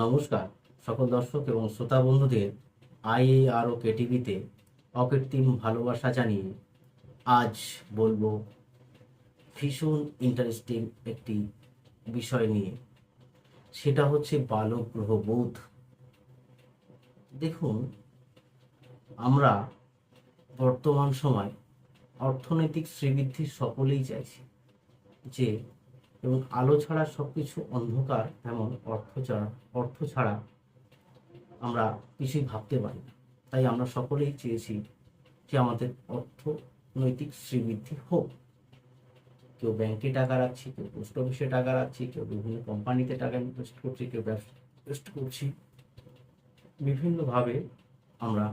নমস্কার। সকল দর্শক এবং শ্রোতা বন্ধুদের আইএআর ও কেটিভিতে অকৃত্রিম ভালোবাসা জানিয়ে আজ বলব ভীষণ ইন্টারেস্টিং একটি বিষয় নিয়ে। সেটা হচ্ছে বালক গ্রহ বোধ। দেখুন, আমরা বর্তমান সময় অর্থনৈতিক শ্রীবৃদ্ধি সকলেই চাইছি যে এবং আলো ছাড়া সবকিছু অন্ধকার, তেমন অর্থ ছাড়া অর্থ ছাড়া আমরা কিছুই ভাবতে পারি না। তাই আমরা সকলেই চেয়েছি যে আমাদের অর্থনৈতিক শ্রীবৃদ্ধি হোক। কেউ ব্যাংকে টাকা রাখছি, কেউ পোস্ট অফিসে টাকা রাখছি, কেউ বিভিন্ন কোম্পানিতে টাকা ইনভেস্ট করছি, কেউ ব্যবসা ইনভেস্ট করছি। বিভিন্নভাবে আমরা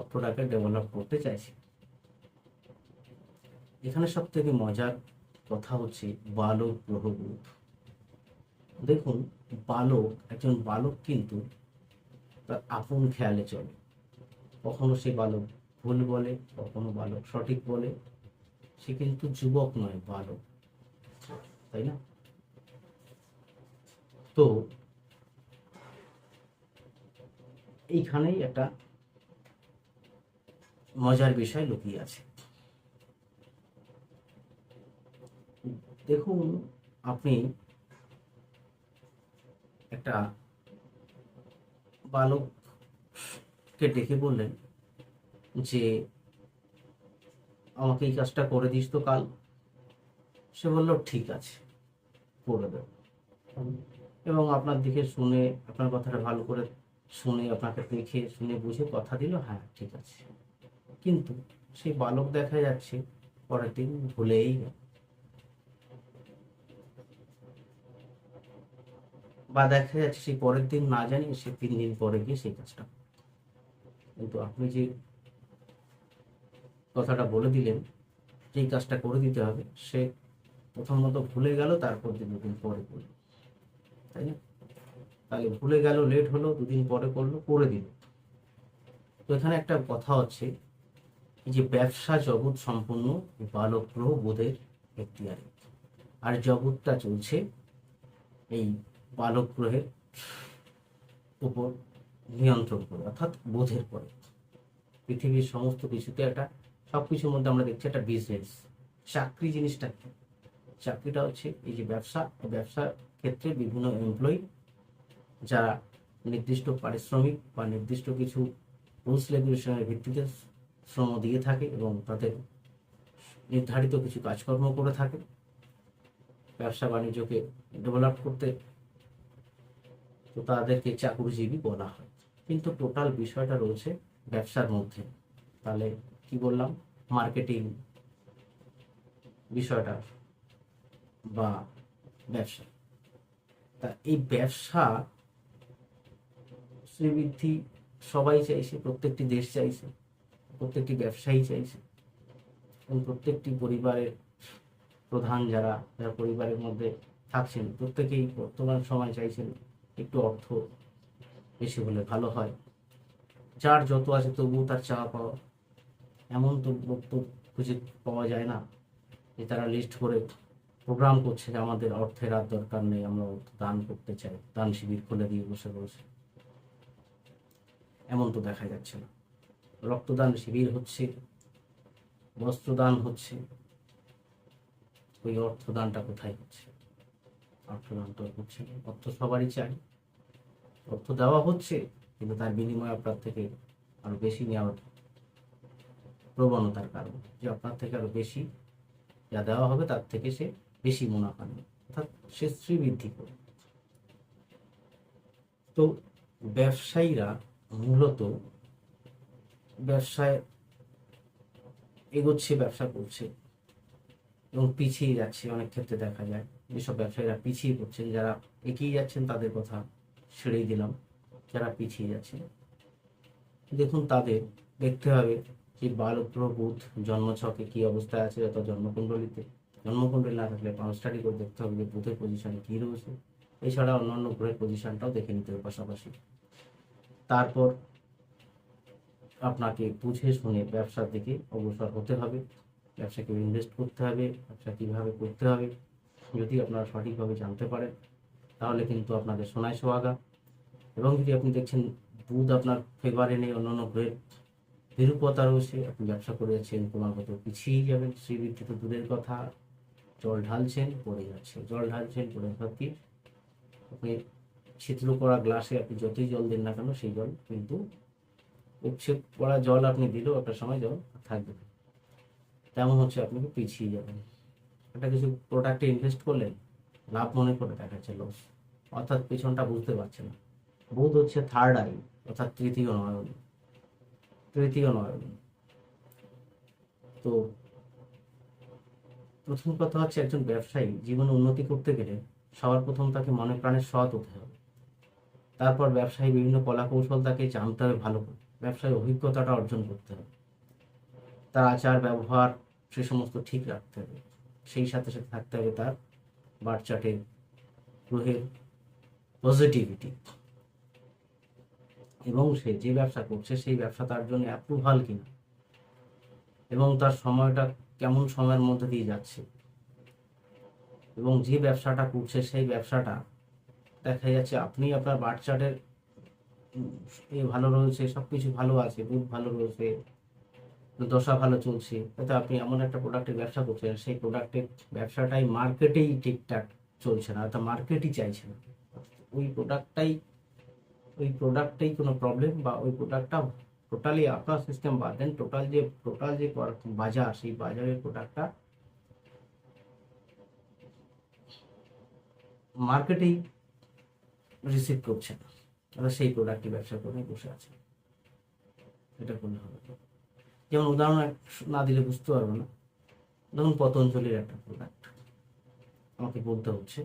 অর্থটাকে ডেভেলপ করতে চাইছি। এখানে সব থেকে মজার কথা হচ্ছে বালক গ্রহবোধ। দেখুন, বালক, একজন বালক কিন্তু তার আপন খেয়ালে চলে। কখনো সে বালক ভুল বলে, কখনো বালক সঠিক বলে। সে কিন্তু যুবক নয়, বালক। তাই না? তো এইখানেই একটা মজার বিষয় লুকিয়ে আছে। দেখুন, আপনি একটা বালককে ডেকে বললেন যে, আমাকে এই কাজটা করে দিস তো কাল? সে বলল, ঠিক আছে, করে দেব। এবং আপনার দিকে শুনে, আপনার কথাটা ভালো করে শুনে, আপনাকে দেখে শুনে বুঝে কথা দিল হ্যাঁ ঠিক আছে। কিন্তু সেই বালক দেখা যাচ্ছে পরের দিন ভুলেই গেল। বা দেখা যাচ্ছে সেই পরের দিন না জানিয়ে সে তিন দিন পরে গিয়ে সেই কাজটা কিন্তু আপনি যে কথাটা বলে দিলেন, যে এই কাজটা করে দিতে হবে, সে প্রথমত ভুলে গেল, তারপর দিন দুদিন পরে করল। তাই না? তাহলে ভুলে গেল লেট হলো, দুদিন পরে করল, করে দিল। তো এখানে একটা কথা হচ্ছে যে ব্যবসা জগৎ সম্পূর্ণ বালক গ্রহ বোধের এখতিয়ারে আর জগৎটা চলছে এই বালক গ্রহের উপর নিয়ন্ত্রণ করে, অর্থাৎ বোধের পরে। পৃথিবীর সমস্ত কিছুতে একটা সব কিছুর মধ্যে আমরা দেখছি একটা বিজনেস চাকরি জিনিসটা কি? চাকরিটা হচ্ছে এই যে ব্যবসা ব্যবসার ক্ষেত্রে বিভিন্ন এমপ্লয়ি যারা নির্দিষ্ট পারিশ্রমিক বা নির্দিষ্ট কিছু রুলস রেগুলেশনের ভিত্তিতে শ্রম দিয়ে থাকে এবং তাদের নির্ধারিত কিছু কাজকর্ম করে থাকে। ব্যবসা বাণিজ্যকে ডেভেলপ করতে তো তাদেরকে চাকুরিজীবী বলা হয়। কিন্তু টোটাল বিষয়টা রয়েছে ব্যবসার মধ্যে। তাহলে কি বললাম? মার্কেটিং বিষয়টা বা ব্যবসা। তা এই ব্যবসা শ্রীবৃদ্ধি সবাই চাইছে, প্রত্যেকটি দেশ চাইছে, প্রত্যেকটি ব্যবসায়ী চাইছে। এবং প্রত্যেকটি পরিবারের প্রধান যারা যারা পরিবারের মধ্যে থাকছেন, প্রত্যেকেই বর্তমান সময় চাইছেন একটু অর্থ বেশি হলে ভালো হয়। যার যত আছে তবুও তার চাওয়া পাওয়া। এমন তো তো খুঁজে পাওয়া যায় না যে তারা লিস্ট করে প্রোগ্রাম করছে যে আমাদের অর্থের আর দরকার নেই, আমরা দান করতে চাই, দান শিবির খুলে দিয়ে বসে বসে এমন তো দেখা যাচ্ছে না। রক্তদান শিবির হচ্ছে, বস্ত্রদান হচ্ছে। ওই অর্থদানটা কোথায় হচ্ছে? অর্থদান তো হচ্ছে অর্থ সবারই চাই। অর্থ দেওয়া হচ্ছে, কিন্তু তার বিনিময়ে আপনার থেকে আরও বেশি নেওয়ার প্রবণতার কারণ। যে আপনার থেকে আরও বেশি যা দেওয়া হবে, তার থেকে সে বেশি মুনাফা নেবে। অর্থাৎ সে শ্রীবৃদ্ধি করবে। তো ব্যবসায়ীরা মূলত ব্যবসায় এগোচ্ছে, ব্যবসা করছে এবং পিছিয়ে যাচ্ছে। অনেক ক্ষেত্রে দেখা যায় যেসব ব্যবসায়ীরা পিছিয়ে পড়ছেন যারা এগিয়ে যাচ্ছেন, তাদের কথা ছেড়েই দিলাম, যারা পিছিয়ে যাচ্ছে দেখুন, তাদের দেখতে হবে যে বালগ্রহ বুধ জন্মছকে কি অবস্থায় আছে যত জন্মকুণ্ডলিতে। জন্মকুণ্ডলী না থাকলে স্টাডি করে দেখতে হবে যে বুধের পজিশনে কী রয়েছে। এছাড়া অন্যান্য গ্রহের পজিশনটাও দেখে নিতে হবে পাশাপাশি। তারপর আপনাকে বুঝে শুনে ব্যবসার দিকে অগ্রসর হতে হবে। ব্যবসাকে ইনভেস্ট করতে হবে, ব্যবসা কীভাবে করতে হবে যদি আপনারা সঠিকভাবে জানতে পারেন, তাহলে কিন্তু আপনাদের সোনায় সোহাগা। এবং যদি আপনি দেখছেন বুধ আপনার ফেভারে নেই অন্যান্য গ্রহের বিরূপতা রয়েছে আপনি ব্যবসা করে যাচ্ছেন ক্রমাগত পিছিয়ে যাবেন শ্রীবৃদ্ধি তো দূরের কথা, জল ঢালছেন, পড়ে যাচ্ছে। জল ঢালছেন পড়ে যাচ্ছে আপনি ছিদ্র করা গ্লাসে আপনি যতই জল দিন না কেন, সেই জল কিন্তু উচ্ছেদ করা জল আপনি দিলেও একটা সময় জল থাকবে তেমন হচ্ছে আপনি পিছিয়ে যাবেন। একটা কিছু প্রোডাক্টে ইনভেস্ট করলেন লাভ মনে করে দেখাচ্ছে লস অর্থাৎ পেছনটা বুঝতে পারছে না। বোধ হচ্ছে থার্ড আই অর্থাৎ তৃতীয় নয়ন। তৃতীয় নয়ন। তো প্রথম কথা হচ্ছে একজন ব্যবসায়ী জীবনে উন্নতি করতে গেলে সবার প্রথম তাকে মনে প্রাণে সৎ হতে হবে। তারপর ব্যবসায়ী বিভিন্ন কলা কৌশল তাকে জানতে হবে ভালো করে। ব্যবসায় অভিজ্ঞতাটা অর্জন করতে হবে। তার আচার, ব্যবহার সে সমস্ত ঠিক রাখতে হবে। সেই সাথে সাথে থাকতে হবে তার বাচ্চাটে গ্রহের পজিটিভিটি এবং সে যে ব্যবসা করছে, সেই ব্যবসা তার জন্য অ্যাপ্রুভাল কিনা? এবং তার সময়টা কেমন সময়ের মধ্যে দিয়ে যাচ্ছে? এবং যে ব্যবসাটা করছে, সেই ব্যবসাটা দেখা যাচ্ছে আপনি আপনার বাচ্চাদের এ ভালো রয়েছে সব কিছু ভালো আছে দুধ ভালো রয়েছে দশা ভালো চলছে তাতে আপনি এমন একটা প্রোডাক্টের ব্যবসা করছেন, সেই প্রোডাক্টের ব্যবসাটাই মার্কেটেই ঠিকঠাক চলছে না, অর্থাৎ মার্কেটই চাইছে না। ওই প্রোডাক্টটাই ওই প্রোডাক্টেই কোনো প্রবলেম বা ওই প্রোডাক্টটা টোটালি আপনার সিস্টেম বাদ দেন টোটাল যে টোটাল যে বাজার, সেই বাজারের প্রোডাক্টটা মার্কেটেই রিসিভ করছে না। সেই প্রোডাক্টটি ব্যবসা করে বসে আছে। এটা করলে হবে। যেমন উদাহরণ না দিলে বুঝতে পারব না। ধরুন পতঞ্জলির একটা প্রোডাক্ট আমাকে বলতে হচ্ছে,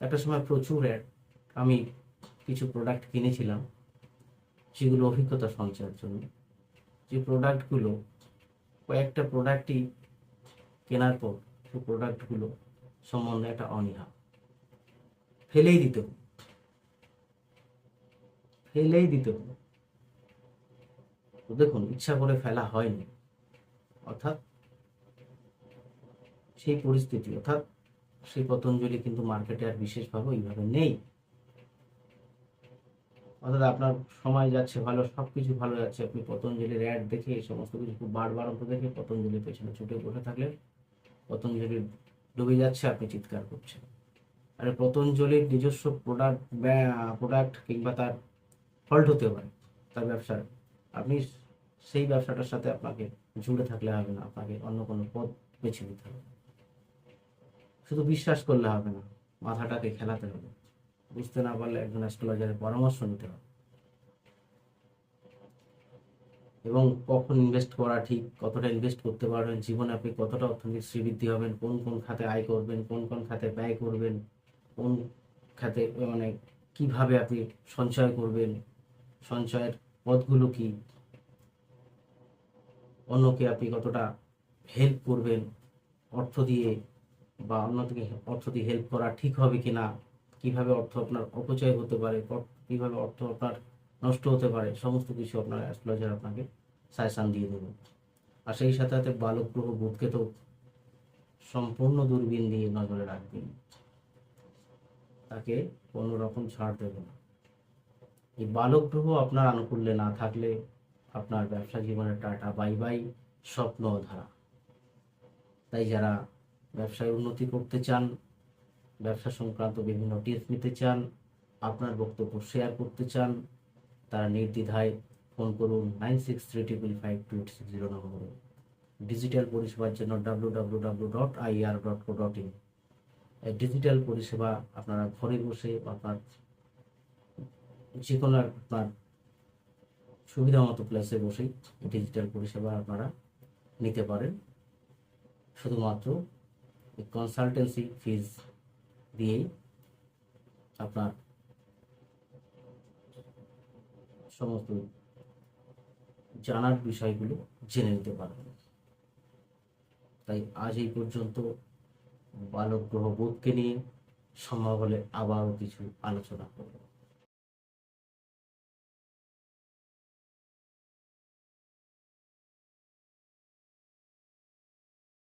একটা সময় প্রচুর আমি কিছু প্রোডাক্ট কিনেছিলাম, যেগুলো অভিজ্ঞতা সঞ্চয়ের জন্য। যে প্রোডাক্টগুলো কয়েকটা প্রোডাক্টই কেনার পর সেই প্রোডাক্টগুলো সম্বন্ধে একটা অনীহা। ফেলেই দিতে হলো ফেলেই দিতে হলো তো দেখুন, ইচ্ছা করে ফেলা হয়নি। অর্থাৎ সেই পরিস্থিতি, অর্থাৎ সেই পতঞ্জলি কিন্তু মার্কেটে আর বিশেষভাবে ওইভাবে নেই। অর্থাৎ আপনার সময় যাচ্ছে ভালো সব কিছু ভালো যাচ্ছে। আপনি পতঞ্জলির অ্যাড দেখে, এই সমস্ত কিছু খুব বাড়বাড়ন্ত দেখে পতঞ্জলির পেছনে ছুটে বসে থাকলে পতঞ্জলির ডুবে যাচ্ছে, আপনি চিৎকার করছেন। আর পতঞ্জলির নিজস্ব প্রোডাক্ট প্রোডাক্ট কিংবা তার ফল্ট হতে পারে, তার ব্যবসার আপনি সেই ব্যবসাটার সাথে আপনাকে জুড়ে থাকলে হবে না, আপনাকে অন্য কোনো পথ বেছে নিতে হবে। শুধু বিশ্বাস করলে হবে না, মাথাটাকে খেলাতে হবে। বুঝতে না পারলে একজন অ্যাস্ট্রোলজারের পরামর্শ নিতে হবে। এবং কখন ইনভেস্ট করা ঠিক, কতটা ইনভেস্ট করতে পারবেন, জীবনে আপনি কতটা অর্থনৈতিক শ্রীবৃদ্ধি হবেন, কোন কোন খাতে আয় করবেন, কোন কোন খাতে ব্যয় করবেন, কোন খাতে মানে কীভাবে আপনি সঞ্চয় করবেন, সঞ্চয়ের পথগুলো কি? অন্যকে আপনি কতটা হেল্প করবেন? অর্থ দিয়ে বা অন্যকে অর্থ দিয়ে হেল্প করা ঠিক হবে কি না কীভাবে অর্থ আপনার অপচয় হতে পারে? কীভাবে অর্থ আপনার নষ্ট হতে পারে? সমস্ত কিছু আপনার অ্যাস্ট্রোলজার আপনাকে সাজেশান দিয়ে দেবেন। আর সেই সাথে সাথে বালক, গ্রহ, বুধকে তো সম্পূর্ণ দূরবীন দিয়ে নজরে রাখবেন। তাকে কোনো রকম ছাড় দেবে না। এই বালক গ্রহ আপনার আনুকূল্যে না থাকলে আপনার ব্যবসা জীবনের টাটা, বাই বাই স্বপ্ন ধারা। তাই যারা ব্যবসায় উন্নতি করতে চান, ব্যবসা সংক্রান্ত বিভিন্ন টিপস নিতে চান, আপনার বক্তব্য শেয়ার করতে চান, তারা নির্দ্বিধায় ফোন করুন nine six three triple five two eight six zero নম্বরে। ডিজিটাল পরিষেবার জন্য W W W dot IR dot co dot in digital পরিষেবা আপনারা ঘরে বসে আপনার যে কোনো আপনার সুবিধা মতো প্লেসে বসেই ডিজিটাল পরিষেবা আপনারা নিতে পারেন। শুধুমাত্র কনসালটেন্সি ফিজ দিয়েই আপনার সমস্ত জানার বিষয়গুলো জেনে নিতে পারবেন। তাই আজ এই পর্যন্ত বালক গ্রহ বোধকে নিয়ে সম্ভব হলে আবারও কিছু আলোচনা করব।